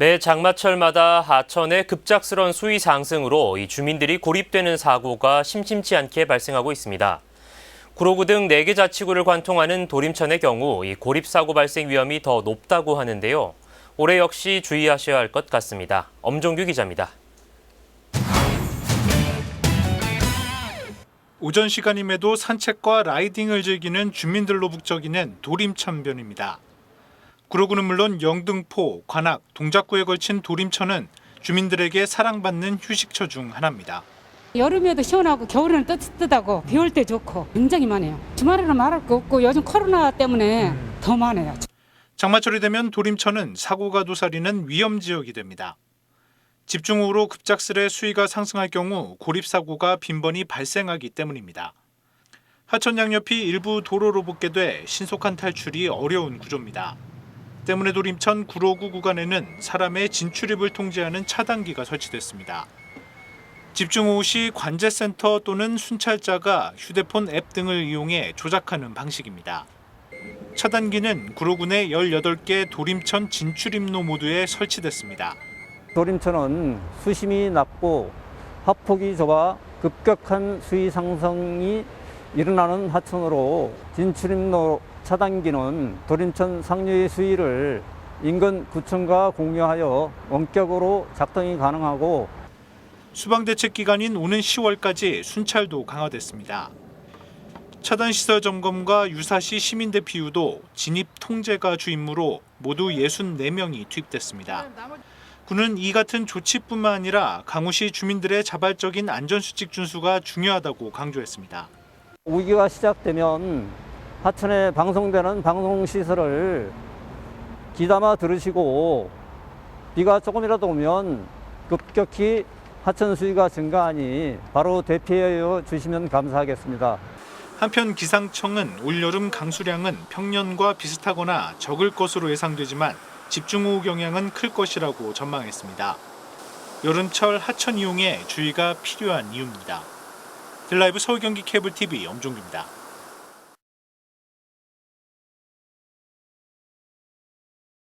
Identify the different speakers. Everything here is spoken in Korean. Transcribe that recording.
Speaker 1: 매 장마철마다 하천의 급작스런 수위 상승으로 이 주민들이 고립되는 사고가 심심치 않게 발생하고 있습니다. 구로구 등 4개 자치구를 관통하는 도림천의 경우 이 고립 사고 발생 위험이 더 높다고 하는데요. 올해 역시 주의하셔야 할 것 같습니다. 엄종규 기자입니다.
Speaker 2: 오전 시간임에도 산책과 라이딩을 즐기는 주민들로 북적이는 도림천변입니다. 구로구는 물론 영등포, 관악, 동작구에 걸친 도림천은 주민들에게 사랑받는 휴식처 중 하나입니다.
Speaker 3: 여름에도 시원하고 겨울에는 뜨뜻하고 비 올 때 좋고 굉장히 많아요. 주말에는 말할 거 없고 요즘 코로나 때문에 더 많아요.
Speaker 2: 장마철이 되면 도림천은 사고가 도사리는 위험 지역이 됩니다. 집중호우로 급작스레 수위가 상승할 경우 고립 사고가 빈번히 발생하기 때문입니다. 하천 양 옆이 일부 도로로 복개돼 신속한 탈출이 어려운 구조입니다. 때문에 도림천 구로구 구간에는 사람의 진출입을 통제하는 차단기가 설치됐습니다. 집중호우 시 관제센터 또는 순찰자가 휴대폰 앱 등을 이용해 조작하는 방식입니다. 차단기는 구로군의 18개 도림천 진출입로 모두에 설치됐습니다.
Speaker 4: 도림천은 수심이 낮고 하폭이 좁아 급격한 수위 상승이 일어나는 하천으로 진출입로 차단기는 도림천 상류의 수위를 인근 구청과 공유하여 원격으로 작동이 가능하고
Speaker 2: 수방 대책 기간인 오는 10월까지 순찰도 강화됐습니다. 차단 시설 점검과 유사시 시민 대 피우도 진입 통제가 주임무로 모두 64명이 투입됐습니다. 군은 이 같은 조치뿐만 아니라 강우시 주민들의 자발적인 안전수칙 준수가 중요하다고 강조했습니다.
Speaker 4: 우기가 시작되면 하천에 방송되는 방송시설을 귀담아 들으시고 비가 조금이라도 오면 급격히 하천 수위가 증가하니 바로 대피하여 주시면 감사하겠습니다.
Speaker 2: 한편 기상청은 올여름 강수량은 평년과 비슷하거나 적을 것으로 예상되지만 집중호우 영향은 클 것이라고 전망했습니다. 여름철 하천 이용에 주의가 필요한 이유입니다. 델라이브 서울 경기 케이블 TV 엄종규입니다.